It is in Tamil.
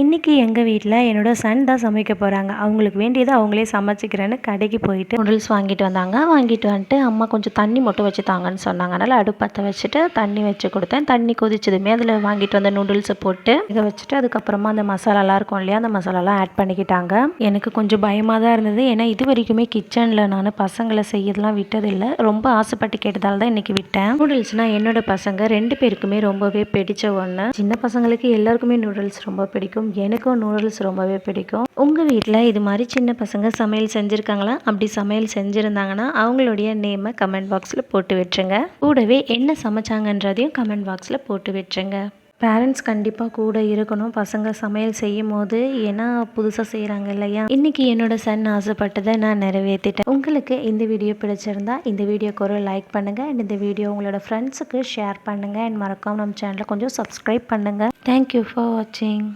இன்றைக்கி எங்கள் வீட்டில் என்னோட சன் தான் சமைக்க போகிறாங்க அவங்களுக்கு வேண்டியதை அவங்களே சமைச்சிக்கிறேன்னு கடைக்கு போயிட்டு நூடுல்ஸ் வாங்கிட்டு வந்தாங்க. வாங்கிட்டு வந்துட்டு அம்மா கொஞ்சம் தண்ணி மட்டும் வச்சு தாங்கன்னு சொன்னாங்க. அதனால் அடுப்பத்தை வச்சுட்டு தண்ணி வச்சு கொடுத்தேன். தண்ணி கொதிச்சதுமே அதில் வாங்கிட்டு வந்த நூடுல்ஸை போட்டு இதை வச்சுட்டு அதுக்கப்புறமா அந்த மசாலாலாம் இருக்கும் இல்லையா அந்த மசாலாலாம் ஆட் பண்ணிக்கிட்டாங்க. எனக்கு கொஞ்சம் பயமாக தான் இருந்தது. ஏன்னா இது வரைக்குமே கிச்சனில் நான் பசங்களை செய்யறதுலாம் விட்டதில்லை. ரொம்ப ஆசைப்பட்டு கேட்டதால தான் இன்றைக்கி விட்டேன். நூடுல்ஸ்னால் என்னோட பசங்க ரெண்டு பேருக்குமே ரொம்பவே பிடிச்ச ஒன்று சின்ன பசங்களுக்கு எல்லாருக்குமே நூடுல்ஸ் ரொம்ப பிடிக்கும். எனக்கும் நூடுல்ஸ் ரொம்பவே பிடிக்கும். உங்கள் வீட்டில் இது மாதிரி சின்ன பசங்க சமையல் செஞ்சுருக்காங்களா? அப்படி சமையல் செஞ்சுருந்தாங்கன்னா அவங்களுடைய நேமை கமெண்ட் பாக்ஸில் போட்டு விட்டுருங்க. கூடவே என்ன சமைச்சாங்கன்றதையும் கமெண்ட் பாக்ஸில் போட்டு விட்டுருங்க. பேரண்ட்ஸ் கண்டிப்பாக கூட இருக்கணும். பசங்க சமையல் செய்யும் போது ஏன்னா புதுசாக செய்கிறாங்க இல்லையா? இன்றைக்கி என்னோட சன் ஆசைப்பட்டதை நான் நிறைவேற்றிட்டேன். உங்களுக்கு இந்த வீடியோ பிடிச்சிருந்தா இந்த வீடியோக்கு ஒரு லைக் பண்ணுங்கள் அண்ட் இந்த வீடியோ உங்களோட ஃப்ரெண்ட்ஸுக்கு ஷேர் பண்ணுங்கள் அண்ட் மறக்காமல் நம்ம சேனலை கொஞ்சம் சப்ஸ்கிரைப் பண்ணுங்கள் தேங்க்யூ ஃபார் வாட்சிங்